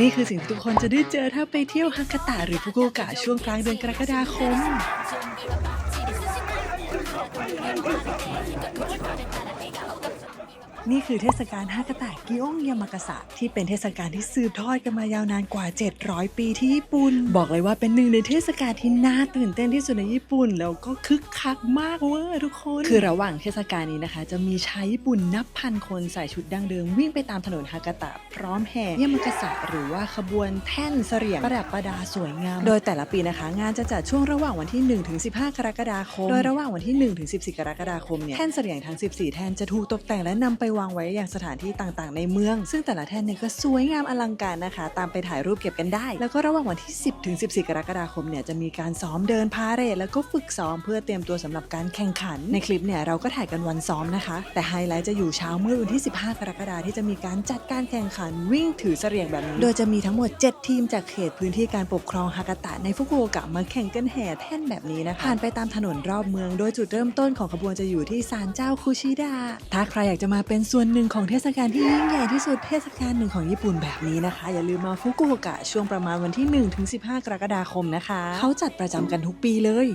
นี่คือสิ่งที่ทุกคนจะได้เจอถ้าไปเที่ยวฮากาตะหรือฟุกุโอกะช่วงกลางเดือนกรกฎาคม นี่คือเทศกาลฮากาตะกิองยามากาสะที่เป็นเทศกาลที่สืบทอดกันมายาวนานกว่า 700 ปีที่ญี่ปุ่น บอกเลยว่าเป็นหนึ่งในเทศกาลที่น่าตื่นเต้นที่สุดในญี่ปุ่น แล้วก็คึกคักมากเวอร์ทุกคน คือระหว่างเทศกาลนี้นะคะ จะมีชายญี่ปุ่นนับพันคนใส่ชุดดั้งเดิมวิ่งไปตามถนนฮากาตะพร้อมแห่ยามากาสะหรือว่าขบวนแท่นเสลี่ยงประดับประดาสวยงาม โดยแต่ละปีนะคะ งานจะจัดช่วงระหว่างวันที่1ถึง15 กรกฎาคม โดยระหว่างวันที่1ถึง14 กรกฎาคมเนี่ยแท่นเสลี่ยงทั้ง 14 แท่นจะถูกตกแต่งและนำไปวางไว้อย่างสถานที่ต่างๆ ในเมือง ซึ่งแต่ละแท่นเนี่ยก็สวยงามอลังการนะคะ ตามไปถ่ายรูปเก็บกันได้ แล้วก็ระหว่างวันที่ 10ถึง14 กรกฎาคมเนี่ยจะมีการซ้อมเดินพาเหรดแล้วก็ฝึกซ้อมเพื่อเตรียมตัวสำหรับการแข่งขัน ในคลิปเนี่ยเราก็ถ่ายกันวันซ้อมนะคะ แต่ไฮไลท์จะอยู่เช้ามืดวันที่ 15 กรกฎาคมที่จะมีการจัดการแข่งขันวิ่งถือเสลียงแบบนี้ โดยจะมีทั้งหมด 7 ทีมจากเขตพื้นที่การปกครองฮากาตะในฟุกุโอกะมาแข่งกันแห่แท่นแบบนี้นะคะผ่านไปตามถนนรอบเมือง โดยจุดเริ่มต้นของขบวนจะอยู่ที่ศาลเจ้าคุชิดะถ้าใครอยากจะมาเป็นส่วนหนึ่งของเทศกาลที่ยิ่งใหญ่ที่สุดเทศกาลหนึ่งของญี่ปุ่นแบบนี้นะคะ อย่าลืมมาฟุกุโอกะช่วงประมาณวันที่1ถึง15 กรกฎาคมนะคะ เขาจัดประจำกันทุกปีเลย